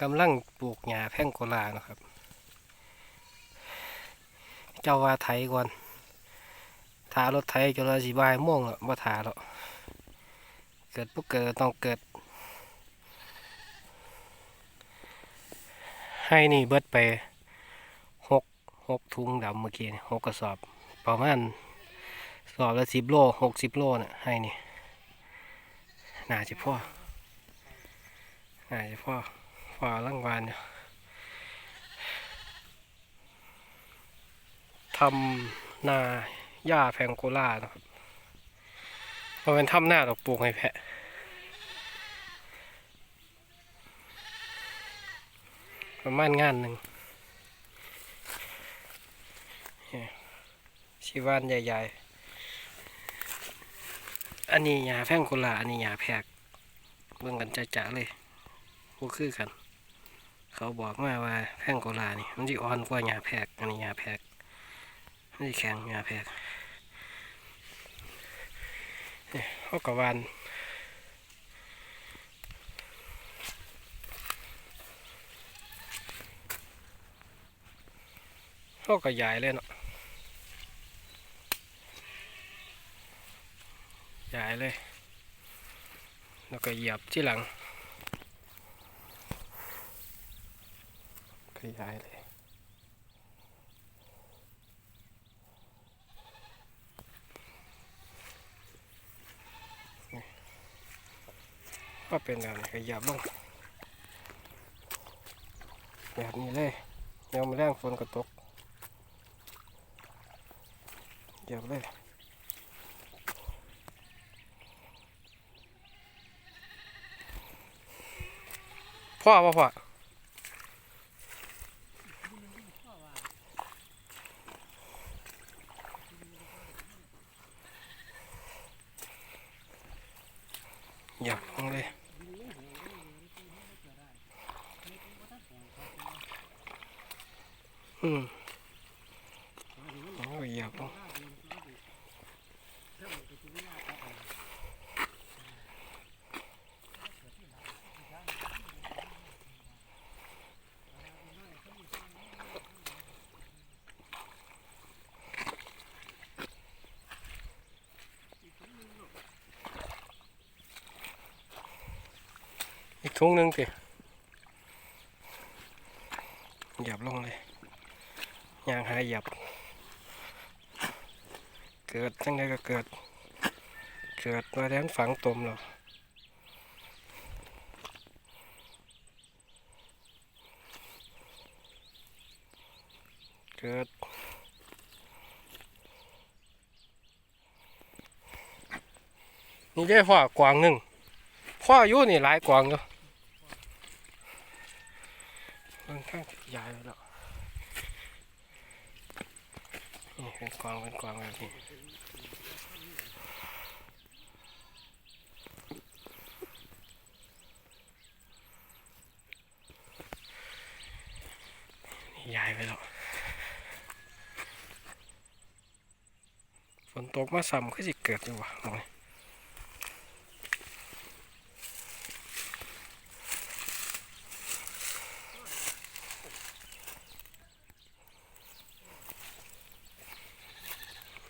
กำลังปลูกหญ้าแพงโกลานะครับ เจ้าว่าไถก่อนถารถไถจนละสิบายม่วงอะบ่ถาแล้วเกิดปุ๊เกิดต้องเกิด ให้นี่เบิดไปหกหกถุงดำเมื่อกี้หกกระสอบ ประมาณสอบละสิบโลหกสิบโลน่ะให้นี่น่าจะพ่อน่าจะพ่อ พ่อร่างวานทำนาหญ้าแพงโกล่าเนะครับเพราะเป็นทำหน้าดอกปลูกให้แพะประมาณงานหนึ่งชีวานใหญ่ๆ อันนี้หญ้าแพงโกลาอันนี้หญ้าแพกเบิ่งกันจะๆเลยบ่คือกัน เขาบอกมาว่าแพงโกลานี่มันสิอ่อนกว่าหญ้าแพรกอันนี้หญ้าแพรกมันสิแข็งหญ้าแพรกนี่เขากะวานเขาก็ใหญ่เลยเนาะใหญ่เลย แล้วก็เหยียบที่หลัง ขยายเลยก็เป็นแบบนี้ขยับลงแบบนี้เลยเดี๋ยวมาแรงฝนก็ตกเหยียบเลยพ่อพ่อพ่อ อยากลงเลยอืมโอ้ยอยากลง ลุงนึงสิหยับลงเลยยางหายหยับ เกิดจังไดก็เกิด เกิดมาแล้วฝังตมหรอเกิดนี่ได้พ่อกวางหนึ่งพ่ออยู่นี่หลายกวางอยู่ เบิ่งข้างใหญ่แล้วนี่เป็นกวางเป็นกวางแบบนี้นี่ใหญ่ไปแล้วฝนตกมาซ้ำก็สิเกิดอยู่วะมองนี่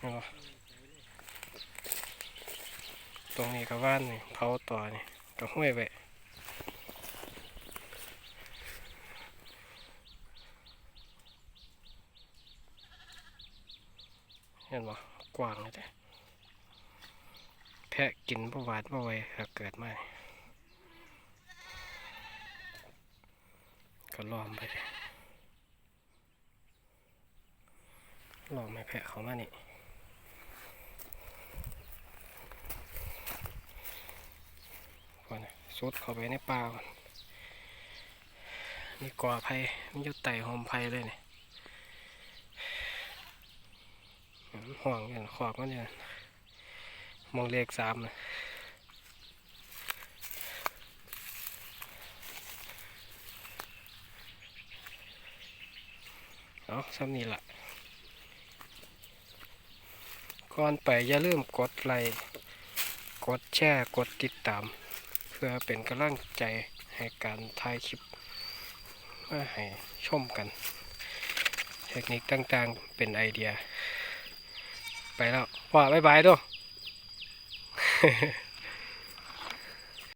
เห็นปะ ตรงนี้ก็ว่านนี่เผาต่อนี่ก็ห้วยไปเห็นปะกว้างเลยแต่แพะกินประวัติประไว้ก็เกิดมาก็ล้อมไปลยล้อมให้แพะเขามานี่ ก่อนนะ สุดเข้าไปในป่าก่อนนี่ก่อไผ่มันอยู่ไต่หอมไผ่เลยเนี่มันห่วงอย่างขอบมันเนี่ยมองเลขสามนะเอาซ้ำนี่ละก่อนไปอย่าลืมกดไลค์กดแชร์ กดติดตาม พื่อเป็นกำลังใจให้การถ่ายคลิปมาให้ชมกัน เทคนิคต่างๆเป็นไอเดีย ไปแล้วพ่อบ๊ายบายด้วย